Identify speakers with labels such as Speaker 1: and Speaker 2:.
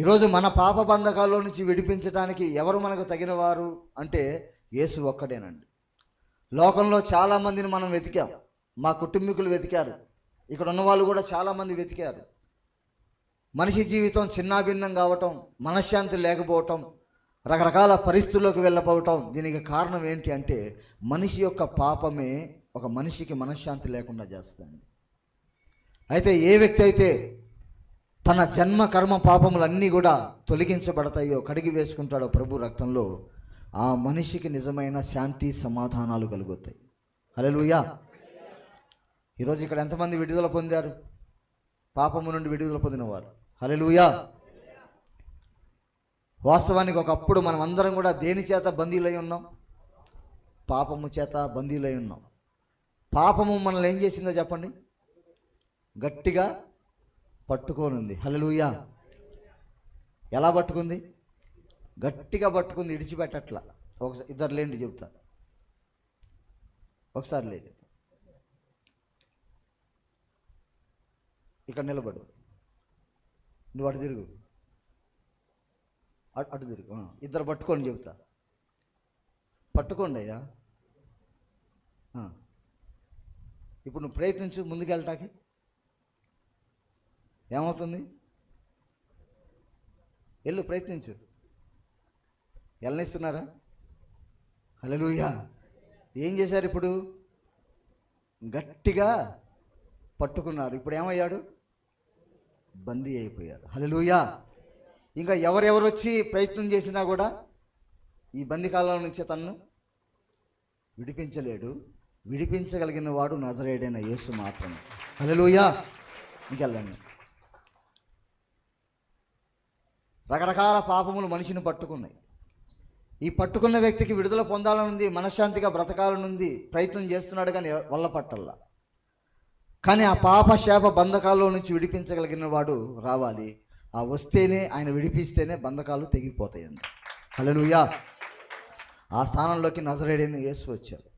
Speaker 1: ఈరోజు మన పాప బంధకాల్లో నుంచి విడిపించడానికి ఎవరు మనకు తగిన వారు అంటే యేసు ఒక్కడేనండి. లోకంలో చాలామందిని మనం వెతికాం. మా కుటుంబీకులు వెతికారు. ఇక్కడ ఉన్న వాళ్ళు కూడా చాలామంది వెతికారు. మనిషి జీవితం చిన్నాభిన్నం కావటం మనశ్శాంతి లేకపోవటం రకరకాల పరిస్థితుల్లోకి వెళ్ళపోవటం దీనికి కారణం ఏంటి అంటే మనిషి యొక్క పాపమే ఒక మనిషికి మనశ్శాంతి లేకుండా చేస్తుంది అయితే ఏ వ్యక్తి అయితే తన జన్మ కర్మ పాపములన్నీ కూడా తొలగించబడతాయో కడిగి వేసుకుంటాడో ప్రభు రక్తంలో ఆ మనిషికి నిజమైన శాంతి సమాధానాలు కలుగుతాయి. హల్లెలూయా. ఈరోజు ఇక్కడ ఎంతమంది విడుదల పొందారు? పాపము నుండి విడుదల పొందినవారు. హల్లెలూయా. వాస్తవానికి ఒకప్పుడు మనం అందరం కూడా దేని చేత బందీలై ఉన్నాం? పాపము చేత బందీలై ఉన్నాం. పాపము మనల్ని ఏం చేసిందో చెప్పండి? గట్టిగా పట్టుకోనుంది. హలలుయా ఎలా పట్టుకుంది? గట్టిగా పట్టుకుంది ఇడిచిపెట్టట్లా. ఒకసారి ఇద్దరు లేండి చెప్తా. ఒకసారి లేదు ఇక్కడ నిలబడు. నువ్వు అటు తిరుగు. అటు అటు తిరుగు. ఇద్దరు పట్టుకోండి చెబుతా పట్టుకోండి అయ్యా ఇప్పుడు నువ్వు ప్రయత్నించు ముందుకెళ్ళటానికి ఏమవుతుంది? వెళ్ళు ప్రయత్నించు. వెళ్ళనిస్తున్నారా హల్లెలూయా. ఏం చేశారు ఇప్పుడు? గట్టిగా పట్టుకున్నారు. ఇప్పుడు ఏమయ్యాడు? బందీ అయిపోయాడు. హలలుయా ఇంకా ఎవరెవరు వచ్చి ప్రయత్నం చేసినా కూడా ఈ బందికాలం నుంచి తను విడిపించలేడు. విడిపించగలిగిన వాడు నజరేడైన యేసు మాత్రమే. హలలుయా ఇంకెళ్ళండి. రకరకాల పాపములు మనిషిని పట్టుకున్నాయి. ఈ పట్టుకున్న వ్యక్తికి విడుదల పొందాలనుంది మనశ్శాంతిగా బ్రతకాలనుంది ప్రయత్నం చేస్తున్నాడు కానీ వల్ల పట్టల్లా. కానీ ఆ పాప శాప బంధకాల్లో నుంచి విడిపించగలిగిన వాడు రావాలి. ఆ వస్తేనే ఆయన విడిపిస్తేనే బంధకాలు తెగిపోతాయండి. హల్లెలూయా. ఆ స్థానంలోకి నజరేడైన యేసు వచ్చారు